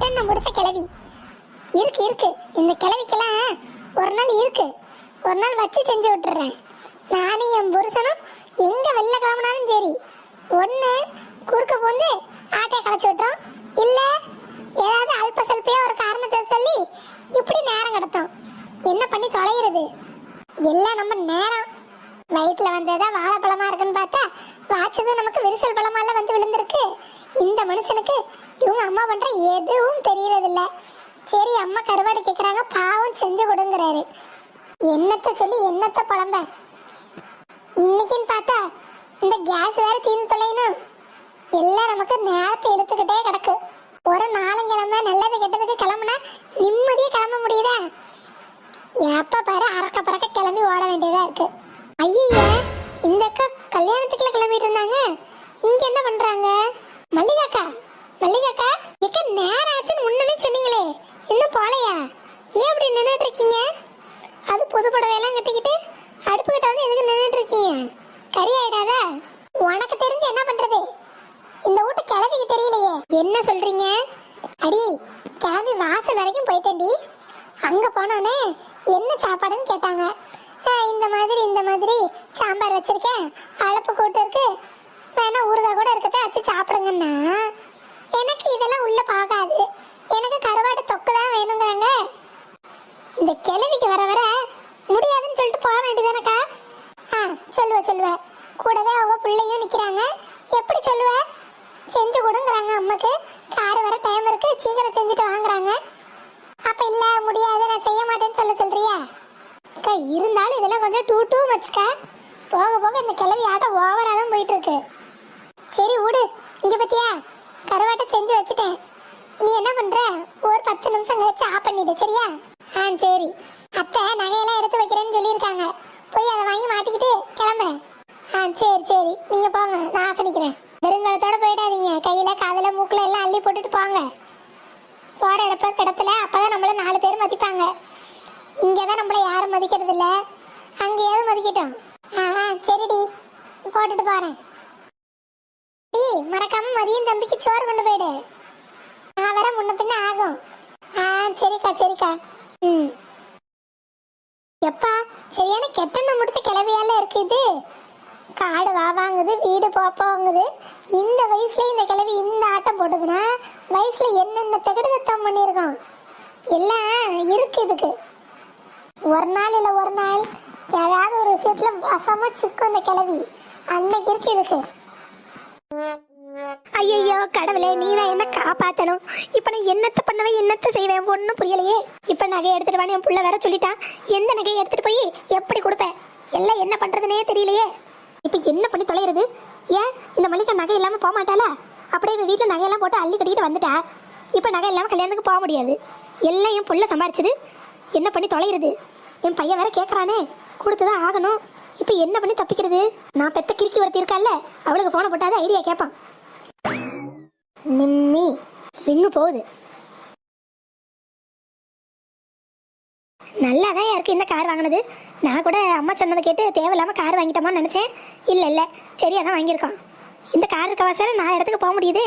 கட்டணம் முடிச்ச கிளவி இருக்கு இருக்கு. இந்த கிளவிக்கெல்லாம் ஒரு நாள் இருக்கு. ஒரு நாள் வச்சு செஞ்சு விட்டுறேன். நானும் என் புருஷனும் எங்க வெளில கிளம்புனாலும் சரி ஒண்ணு குறுக்க பூந்து ஆட்டையை களைச்சி விட்டுறோம். இல்ல ஏதாவது அல்ப சல்பையா ஒரு காரணத்தை சொல்லி இப்படி நேரம் கிடத்தோம். என்ன பண்ணி தொலைகிறது? எல்லாம் நம்ம நேரம். நைட்ல வந்ததா வாழைப்பழமா இருக்குன்னு பார்த்தா வாச்சது நமக்கு விரிசல் பழமால வந்து விழுந்திருக்கு. இந்த மனுஷனுக்கு இவங்க அம்மா பண்ற எதுவும் தெரியறதில்ல. சரி அம்மா கருவாடு கேக்குறாங்க பாவம் செஞ்சு கொடுங்கிறாரு. என்னத்த சொல்லி என்னத்த புலம்ப? இன்னைக்குன்னு பார்த்தா இந்த கேஸ் வேற தீர்ந்து தொலையணும் எல்லாம் நமக்கு நேரத்தை இழுத்துக்கிட்டே கிடக்கு. ஒரு நாளுங்கிழமை நல்லது கெட்டதுக்கு கிளம்புனா நிம்மதியா கிளம்ப முடியுதா? எப்ப பாரு அறக்க பறக்க கிளம்பி ஓட வேண்டியதா இருக்கு. ஐயா இந்த அக்கா கல்யாணத்துக்குள்ள கிளம்பிட்டு இருந்தாங்க. இங்க என்ன பண்றாங்க? மல்லிகாக்கா மல்லிகாக்கா எக்க நேரம் ஆச்சுன்னு முன்னமே சொன்னீங்களே இன்னும் போலையா ஏன் இப்படி நின்றுட்டு இருக்கீங்க? அது புது புடவையெல்லாம் கட்டிக்கிட்டு அடுப்பு கிட்ட வந்து எதுக்கு நின்றுட்டு இருக்கீங்க? கறி ஆயிடாதா? உனக்கு தெரிஞ்சு என்ன பண்றது? இந்த வீட்டு கிளம்பிக்கு தெரியலையே என்ன சொல்றீங்க? அடி கிளம்பி வாசல் வரைக்கும் போயிட்டேன்டி அங்க போனோடனே என்ன சாப்பாடுன்னு கேட்டாங்க "அஹ், இந்த மாதிரி இந்த மாதிரி சாம்பார் வச்சிருக்கேன் அழப்பு கூட்டு இருக்கு வேணா ஊறுகாய் கூட இருக்கத வச்சு சாப்பிடுங்கன்னா எனக்கு இதெல்லாம் உள்ள பார்க்காது எனக்கு கருவாடு தொக்கு தான் வேணுங்கிறாங்க. இந்த கிழவிக்கு வர வர முடியாதுன்னு சொல்லிட்டு போக வேண்டியதானக்கா? ஆ சொல்லுவ சொல்லுவ. கூடவே அவங்க பிள்ளையும் நிக்கிறாங்க. எப்படி சொல்லுவேன் செஞ்சு கொடுங்குறாங்க அம்மாக்கு கார் வர டைம் இருக்கு சீக்கிரம் செஞ்சுட்டு வாங்குறாங்க அப்ப இல்ல முடியாது நான் செய்ய மாட்டேன்னு சொல்ல சொல்றியா அக்கா இருந்தாலும் இதெல்லாம் கொஞ்சம் டூ டூ மச்சுக்கா போக போக இந்த கிளவி ஆட்டம் ஓவரா தான் போயிட்டு இருக்கு சரி விடு இங்க பத்தியா கருவாட்டை செஞ்சு வச்சுட்டேன் நீ என்ன பண்ற? ஒரு பத்து நிமிஷம் கழிச்சு ஆஃப் பண்ணிடு சரியா? ஆ சரி. அத்தை நகையெல்லாம் எடுத்து வைக்கிறேன்னு சொல்லியிருக்காங்க. போய் அதை வாங்கி மாட்டிக்கிட்டு கிளம்புறேன். ஆ சரி சரி. நீங்க போங்க நான் ஆஃப் பண்ணிக்கிறேன். வெறுங்காலத்தோட போயிடாதீங்க. கையில காதுல மூக்குல எல்லாம் அள்ளி போட்டுட்டு போங்க. போற இடப்ப கிடத்துல அப்பதான் நம்மள நாலு பேர் மதிப்பாங்க. இங்கதான் நம்மள யாரும் மதிக்கிறது இல்ல அங்கேயாவது மதிக்கட்டும். ஆ ஆ, சரிடி போட்டுட்டு போறேன். டி மறக்காம மதியம் தம்பிக்கு சோறு கொண்டு போயிடு. நான் வர முன்ன பின்ன ஆகும். ஆ சரிக்கா சரிக்கா. ம். எப்பா சரியான கெட்டெண்ணம் முடிச்ச கிளவியால இருக்கு இது. காடு வா வாங்குது வீடு போப்போங்குது இந்த வயசுல இந்த கிளவி இந்த ஆட்டம் போடுதுன்னா வயசுல என்னென்ன தகடு தத்தம் பண்ணியிருக்கோம்? எல்லாம் இருக்கு இதுக்கு. ஒரு நாள் இல்லை ஒரு நாள். ஏதாவது ஒரு விஷயத்துல வசமா சிக்கும் இந்த கிளவி. அன்னைக்கு இருக்கு இதுக்கு. ஐயோ கடவுளே நீ தான் என்ன காப்பாத்தணும். இப்ப நான் என்னத்த பண்ணுவேன் என்னத்த செய்வேன் ஒன்றும் புரியலையே. இப்ப நகை எடுத்துட்டு வான்னு என் புள்ள வேற சொல்லிட்டான் எந்த நகையை எடுத்துட்டு போய் எப்படி கொடுப்பேன்? எல்லாம் என்ன பண்றதுனே தெரியலையே. இப்ப என்ன பண்ணி தொலைகிறது ஏன்? இந்த மளிகை நகை இல்லாம போக மாட்டாளா? அப்படியே இவன் வீட்டுல நகையெல்லாம் போட்டு அள்ளி கட்டிக்கிட்டு வந்துட்டா. இப்ப நகை இல்லாம கல்யாணத்துக்கு போக முடியாது. எல்லாம் என் புள்ள சம்பாரிச்சது. என்ன பண்ணி தொலைகிறது என் பையன் வேற கேட்கறானே கொடுத்துதான் ஆகணும். இப்ப என்ன பண்ணி தப்பிக்கிறது? நான் பெத்த கிறுக்கி ஒருத்தி இருக்கால்ல அவளுக்கு போன போட்டாத ஐடியா கேட்பான் நிம்மி. ரிங்கு போகுது. நல்லாதான் யாருக்கு இந்த கார் வாங்கினது? நான் கூட அம்மா சொன்னதை கேட்டு தேவையில்லாமல் கார் வாங்கிட்டோமான்னு நினச்சேன். இல்லை இல்லை. சரி தான் வாங்கியிருக்கோம். இந்த கார் இருக்க வாசல நான் இடத்துக்கு போக முடியுது.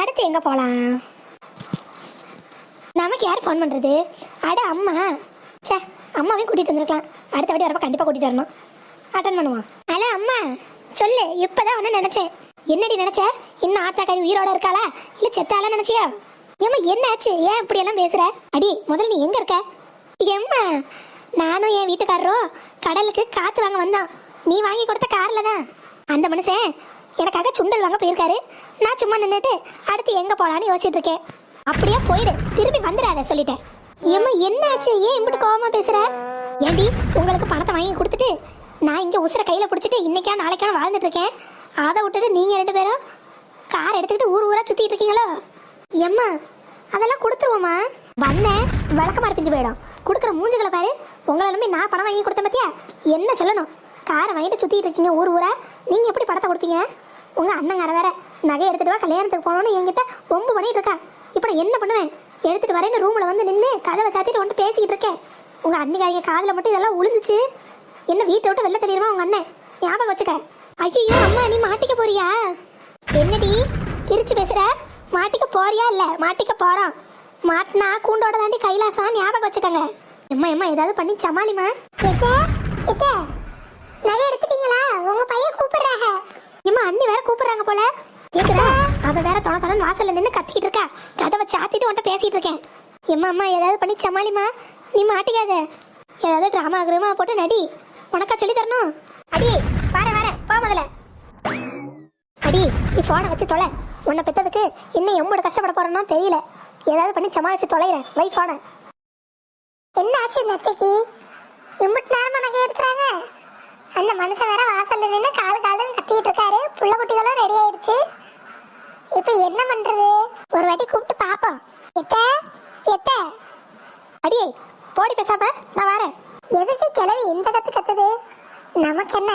அடுத்து எங்கே போகலாம் நமக்கு யார் ஃபோன் பண்ணுறது அட அம்மா. ச்சே அம்மாவையும் கூட்டிகிட்டு வந்திருக்கலாம். அடுத்த வாட்டி வரப்போ கண்டிப்பாக கூட்டிகிட்டு வரணும். அட்டன் பண்ணுவான் அட அம்மா. சொல்லு இப்போ தான் ஒன்று நினச்சேன். என்னடி நினைச்ச? இன்னும் ஆத்தா கதை உயிரோட இருக்காளா? இல்ல செத்தாலாம் நினைச்சியா? ஏம்மா என்ன ஆச்சு ஏன் இப்படி எல்லாம் பேசுற? அடி முதல்ல நீ எங்க இருக்க? ஏம்மா நானும் என் வீட்டுக்காரரும் கடலுக்கு காத்து வாங்க வந்தோம். நீ வாங்கி கொடுத்த கார்ல தான். அந்த மனுஷன் எனக்காக சுண்டல் வாங்க போயிருக்காரு. நான் சும்மா நின்றுட்டு அடுத்து எங்க போலான்னு யோசிச்சுட்டு இருக்கேன். அப்படியே போயிடு. திரும்பி வந்துடாத சொல்லிட்டேன். ஏம்மா என்ன ஆச்சு ஏன் இப்படி கோவமா பேசுற? ஏண்டி உங்களுக்கு பணத்தை வாங்கி கொடுத்துட்டு நான் இங்க உசுர கையில பிடிச்சிட்டு இன்னைக்கா நாளைக்கான வாழ்ந்துட்டு இருக்கேன். அதை விட்டுட்டு நீங்கள் ரெண்டு பேரும் கார் எடுத்துக்கிட்டு ஊர் ஊராக சுற்றிட்டு இருக்கீங்களோ? எம்மா அதெல்லாம் கொடுத்துருவோம்மா. வந்தேன் விளக்கமாக பிஞ்சு போயிடும். கொடுக்குற மூஞ்சுகளை பாரு. உங்களை நம்பி நான் பணம் வாங்கி கொடுத்தேன் பத்தியா? என்ன சொல்லணும்? காரை வாங்கிட்டு சுற்றிட்டு இருக்கீங்க ஊர் ஊராக நீங்கள் எப்படி படத்தை கொடுப்பீங்க? உங்கள் அண்ணங்கார வேற நகை எடுத்துகிட்டு வா கல்யாணத்துக்கு போகணும்னு என்கிட்ட ரொம்ப பண்ணிட்டு இருக்கா. இப்போ நான் என்ன பண்ணுவேன்? எடுத்துகிட்டு வரேன்னு ரூமில் வந்து நின்று கதவை சாத்திட்டு வந்துட்டு பேசிக்கிட்டு இருக்கேன். உங்கள் அன்னிக்காரிங்க காதில் மட்டும் இதெல்லாம் உளுந்துச்சு. என்ன வீட்டை விட்டு வெளில தெரியுமா உங்கள் அண்ணன்? ஞாபகம் வச்சுக்க. ஐயோ அம்மா நீ மாட்டிக்க போறியா? என்னடி? பிரிச்சு பேசுற? மாட்டிக்க போறியா இல்ல? மாட்டிக்க போறோம் மாட்டினா கூண்டோட தாண்டி கைலாசம் ஞாபகம் வச்சுக்கோங்க. எம்மா எம்மா ஏதாவது பண்ணி சமாளிமா நகை எடுத்துட்டீங்களா? உங்க பையன் கூப்பிடுறாங்க எம்மா அண்ணி வேற கூப்பிடுறாங்க போல. கேக்குதா? அவ வேற தொண தொண வாசல்ல நின்னு கத்திக்கிட்டு இருக்கா. கதவை சாத்திட்டு உன்ட்ட பேசிட்டு இருக்கேன். எம்மா அம்மா ஏதாவது பண்ணி சமாளிமா நீ மாட்டிக்காத. ஏதாவது டிராமா கிரமா போட்டு நடி. உனக்கா சொல்லி தரணும். அடி வா முதல்ல. அடி நீ போனை வச்சு தொலை. உன்னை பெத்ததுக்கு இன்னும் எம்மோட கஷ்டப்பட போறேன்னு தெரியல. ஏதாவது பண்ணி சமாளிச்சு தொலைகிறேன் வை போனை என்ன ஆச்சு இந்த அத்தைக்கு எம்பிட்டு நேரமா நகை எடுக்கிறாங்க. அந்த மனுஷன் வேற வாசல்ல நின்று காலு காலுன்னு கத்திட்டு இருக்காரு. புள்ள குட்டிகளும் ரெடி ஆயிடுச்சு. இப்போ என்ன பண்றது? ஒரு வாட்டி கூப்பிட்டு பாப்போம். எத்த எத்த? அடியே போடி பேசாம நான் வரேன். எதுக்கு கிளவி இந்த கத்து கத்துது? நமக்கு என்ன?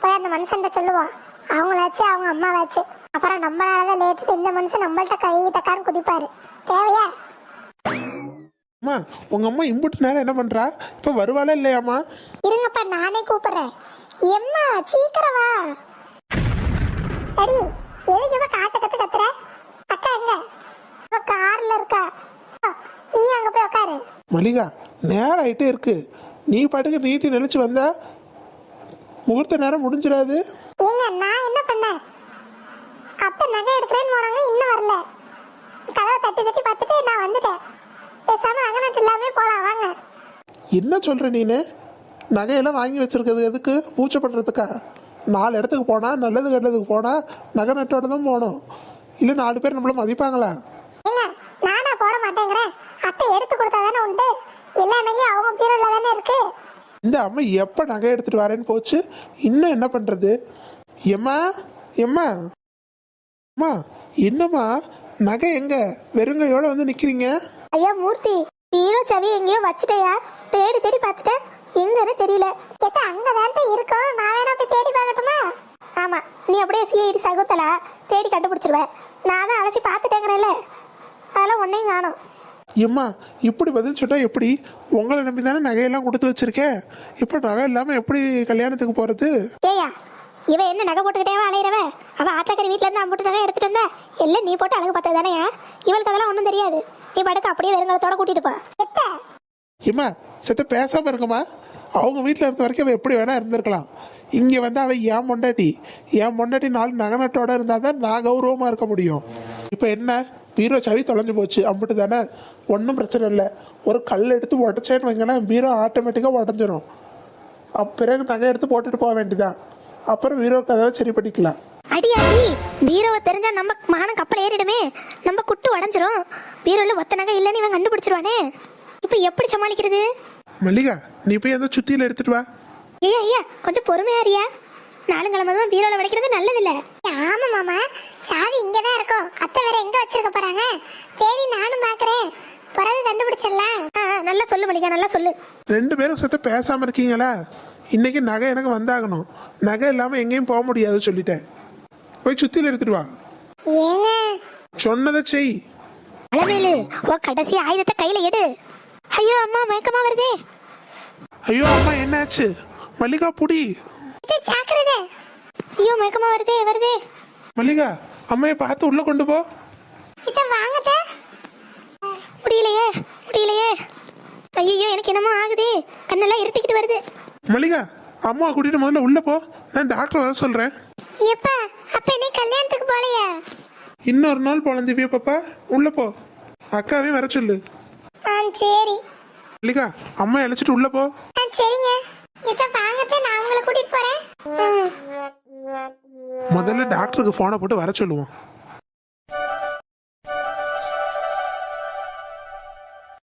போய் அந்த மனுஷன்ட்ட சொல்லுவோம் அவங்களாச்சு அவங்க அம்மாவாச்சு. அப்புறம் நம்மளாலதான் லேட்டு இந்த மனுஷன் நம்மள்ட்ட கை தக்கான்னு குதிப்பாரு. தேவையா? அம்மா உங்க அம்மா இம்புட்டு நேரம் என்ன பண்றா? இப்ப வருவாளா இல்லையாம்மா? இருங்கப்பா நானே கூப்பிடுறேன். எம்மா சீக்கிரம் வா. அடி எதுக்கு இவ காட்ட கத்து கத்துற? அக்கா எங்க? அவ கார்ல இருக்கா. நீ அங்க போய் உட்காரு மல்லிகா நேரம் ஆயிட்டே இருக்கு. நீ பாட்டுக்கு நீட்டி நினைச்சு வந்தா முகூர்த்த நேரம் முடிஞ்சிடாது. ஏங்க நான் என்ன பண்ணேன்? அத்தை நகை எடுக்கிறேன்னு போனாங்க இன்னும் வரல. கதவை தட்டி தட்டி பார்த்துட்டு நான் வந்துட்டேன். பேசாம அங்கனட்டு இல்லாமே போலாம் வாங்க. என்ன சொல்ற நீனு? நகையெல்லாம் வாங்கி வச்சிருக்கிறது எதுக்கு? பூச்சை பண்றதுக்கா? நாலு இடத்துக்கு போனா நல்லது கெட்டதுக்கு போனா நகை நட்டோட தான் போகணும். இல்லை நாலு பேர் நம்மள மதிப்பாங்களா ஏங்க நானா போட மாட்டேங்கிறேன் அத்தை எடுத்து கொடுத்தா தானே உண்டு எல்லா நகையும் அவங்க பீரோல தானே இருக்கு இந்த அம்மா எப்போ நகை எடுத்துட்டு வரேன்னு போச்சு. இன்னும் என்ன பண்ணுறது எம்மா எம்மா அம்மா என்னம்மா? நகை எங்க? வெறுங்கையோட வந்து நிக்கிறீங்க? ஐயா மூர்த்தி பீரோ சவி எங்கேயோ வச்சுட்டயா? தேடி தேடி பார்த்துட்டேன் எங்கன்னு தெரியல. கேட்டா அங்க தான் இருக்கோம் நான் வேணா போய் தேடி பார்க்கட்டுமா? ஆமா நீ அப்படியே சிஐடி சகுத்தலா தேடி கண்டுபிடிச்சிருவ. நான் தான் அலசி பார்த்துட்டேங்கிறேன்ல. அதெல்லாம் ஒன்னையும் காணும். எம்மா இப்படி பதில் சொன்னா எப்படி? உங்களை நம்பி தானே நகையெல்லாம் கொடுத்து வச்சிருக்கேன் இப்போ நகை இல்லாம எப்படி கல்யாணத்துக்கு போறது? ஏயா இவ என்ன நகை போட்டுக்கிட்டேவா அலையிறவ? அவ ஆத்தாக்கறி வீட்ல இருந்து அம்புட்டு நகை எடுத்துட்டு வந்தா எல்லாம் நீ போட்டு அழகு பார்த்தது தானேயா இவளுக்கு அதெல்லாம் ஒன்றும் தெரியாது. நீ படுக்க அப்படியே வெறுங்கலத்தோட கூட்டிட்டு போ. எம்மா செத்த பேசாம இருக்கமா அவங்க வீட்டில் இருந்த வரைக்கும் அவ எப்படி வேணா இருந்திருக்கலாம். இங்கே வந்து அவ ஏன் பொண்டாட்டி. என் பொண்டாட்டி நாலு நகநட்டோட இருந்தால் தான் நான் கௌரவமாக இருக்க முடியும். இப்போ என்ன? பீரோ சவி தொலைஞ்சு போச்சு. அம்பிட்டு தானே? ஒன்றும் பிரச்சனை இல்லை. ஒரு கல் எடுத்து உடச்சேன்னு வைங்களேன் பீரோ ஆட்டோமேட்டிக்காக உடஞ்சிரும். பிறகு நகை எடுத்து போட்டுட்டு போக வேண்டியதான் அப்புறம் பீரோ கதவை சரி பண்ணிக்கலாம். அடி அடி. பீரோவை தெரிஞ்சா நம்ம மானம் கப்பல் ஏறிடுமே. நம்ம குட்டு உடஞ்சிரும். பீரோல ஒத்த நகை இல்லைன்னு இவன் கண்டுபிடிச்சிருவானே. இப்போ எப்படி சமாளிக்கிறது? மல்லிகா நீ போய் அந்த சுத்தியில் எடுத்துட்டு வா. ஐயா ஐயா கொஞ்சம் பொறுமையா இருயா நாளுங்கிழமை தான் பீரோல வைக்கிறது நல்லதில்ல. ஆமா மாமா. சாவி இங்கதான் இருக்கும். அத்தை வேற எங்க வச்சிருக்க போறாங்க? தேடி நானும் பாக்குறேன். பிறகு கண்டுபிடிச்சிடலாம். நல்லா சொல்லு மல்லிகா நல்லா சொல்லு. ரெண்டு பேரும் சத்த பேசாம இருக்கீங்களா? இன்னைக்கு நகை எனக்கு வந்தாகணும். நகை இல்லாம எங்கேயும் போக முடியாது சொல்லிட்டேன். போய் சுத்தியில் எடுத்துட்டு வா. ஏங்க? சொன்னதை செய். அலமேலு ஓ கடைசி ஆயுதத்தை கையில எடு. ஐயோ அம்மா மயக்கமா வருதே. ஐயோ அம்மா என்னாச்சு? மல்லிகா புடி. ஜாக்கிரதை ஐயோ மயக்கமா வருதே வருதே. மல்லிகா அம்மையை பார்த்து உள்ள கொண்டு போ. இத வாங்கத முடியலையே முடியலையே. ஐயோ எனக்கு என்னமோ ஆகுதே. கண்ணெல்லாம் இருட்டிக்கிட்டு வருது. மல்லிகா அம்மா கூட்டிட்டு முதல்ல உள்ள போ. நான் டாக்டர் வர சொல்றேன். எப்பா அப்ப நீ கல்யாணத்துக்கு போலையா? இன்னொரு நாள் போலாம் திவ்யா பாப்பா. உள்ள போ. அக்காவையும் வர சொல்லு. ஆ சரி. மல்லிகா அம்மா அழைச்சிட்டு உள்ள போ. ஆ சரிங்க. இத முதல்ல டாக்டருக்கு ஃபோனை போட்டு வர சொல்லுவோம்.